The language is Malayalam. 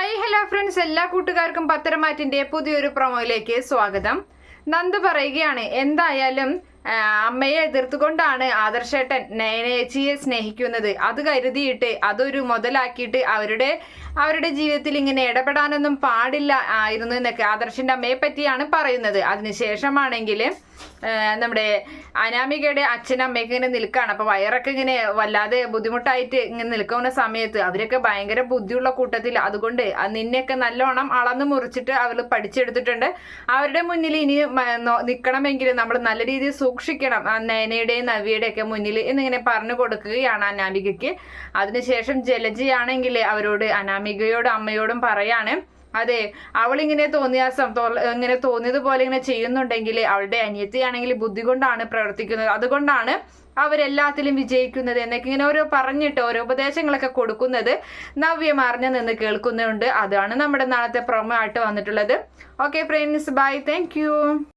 Hi hello friends. എല്ലാ കൂട്ടുകാർക്കും പത്തരമാറ്റിന്റെ പുതിയൊരു പ്രൊമോയിലേക്ക് സ്വാഗതം. നന്ദ് പറയുകയാണ് എന്തായാലും അമ്മയെ എതിർത്തുകൊണ്ടാണ് ആദർശേട്ടൻ നയനേച്ചിയെ സ്നേഹിക്കുന്നത്. അത് കരുതിയിട്ട് അതൊരു മുതലാക്കിയിട്ട് അവരുടെ അവരുടെ ജീവിതത്തിൽ ഇങ്ങനെ ഇടപെടാനൊന്നും പാടില്ല ആയിരുന്നു എന്നൊക്കെ ആദർശിന്റെ അമ്മയെ പറ്റിയാണ് പറയുന്നത്. അതിനുശേഷമാണെങ്കിൽ നമ്മുടെ അനാമികയുടെ അച്ഛനും അമ്മയൊക്കെ ഇങ്ങനെ നിൽക്കുകയാണ് അപ്പൊ വയറൊക്കെ ഇങ്ങനെ വല്ലാതെ ബുദ്ധിമുട്ടായിട്ട് ഇങ്ങനെ നിൽക്കുന്ന സമയത്ത് അവരൊക്കെ ഭയങ്കര ബുദ്ധിയുള്ള കൂട്ടത്തിൽ അതുകൊണ്ട് അത് നിന്നെയൊക്കെ നല്ലോണം അളന്ന് മുറിച്ചിട്ട് അവർ പഠിച്ചെടുത്തിട്ടുണ്ട്. അവരുടെ മുന്നിൽ ഇനി നിൽക്കണമെങ്കിൽ നമ്മൾ നല്ല രീതിയിൽ സൂക്ഷിക്കണം. നയനയുടെയും നവിയുടെയും ഒക്കെ മുന്നിൽ എന്നിങ്ങനെ പറഞ്ഞു കൊടുക്കുകയാണ് അനാമികയ്ക്ക്. അതിനുശേഷം ജലജയാണെങ്കിൽ അവരോട് അനാമികയോടും അമ്മയോടും പറയാണ് അതെ അവളിങ്ങനെ തോന്നിയാസം ഇങ്ങനെ തോന്നിയതുപോലെ ഇങ്ങനെ ചെയ്യുന്നുണ്ടെങ്കിൽ അവളുടെ അനിയത്തിയാണെങ്കിൽ ബുദ്ധി കൊണ്ടാണ് പ്രവർത്തിക്കുന്നത്. അതുകൊണ്ടാണ് അവരെല്ലാത്തിലും വിജയിക്കുന്നത് എന്നൊക്കെ ഇങ്ങനെ ഓരോ പറഞ്ഞിട്ട് ഓരോ ഉപദേശങ്ങളൊക്കെ കൊടുക്കുന്നത് നവ്യ മറിഞ്ഞു നിന്ന് കേൾക്കുന്നുണ്ട്. അതാണ് നമ്മുടെ നാളത്തെ പ്രൊമോ ആയിട്ട് വന്നിട്ടുള്ളത്. Okay friends bye thank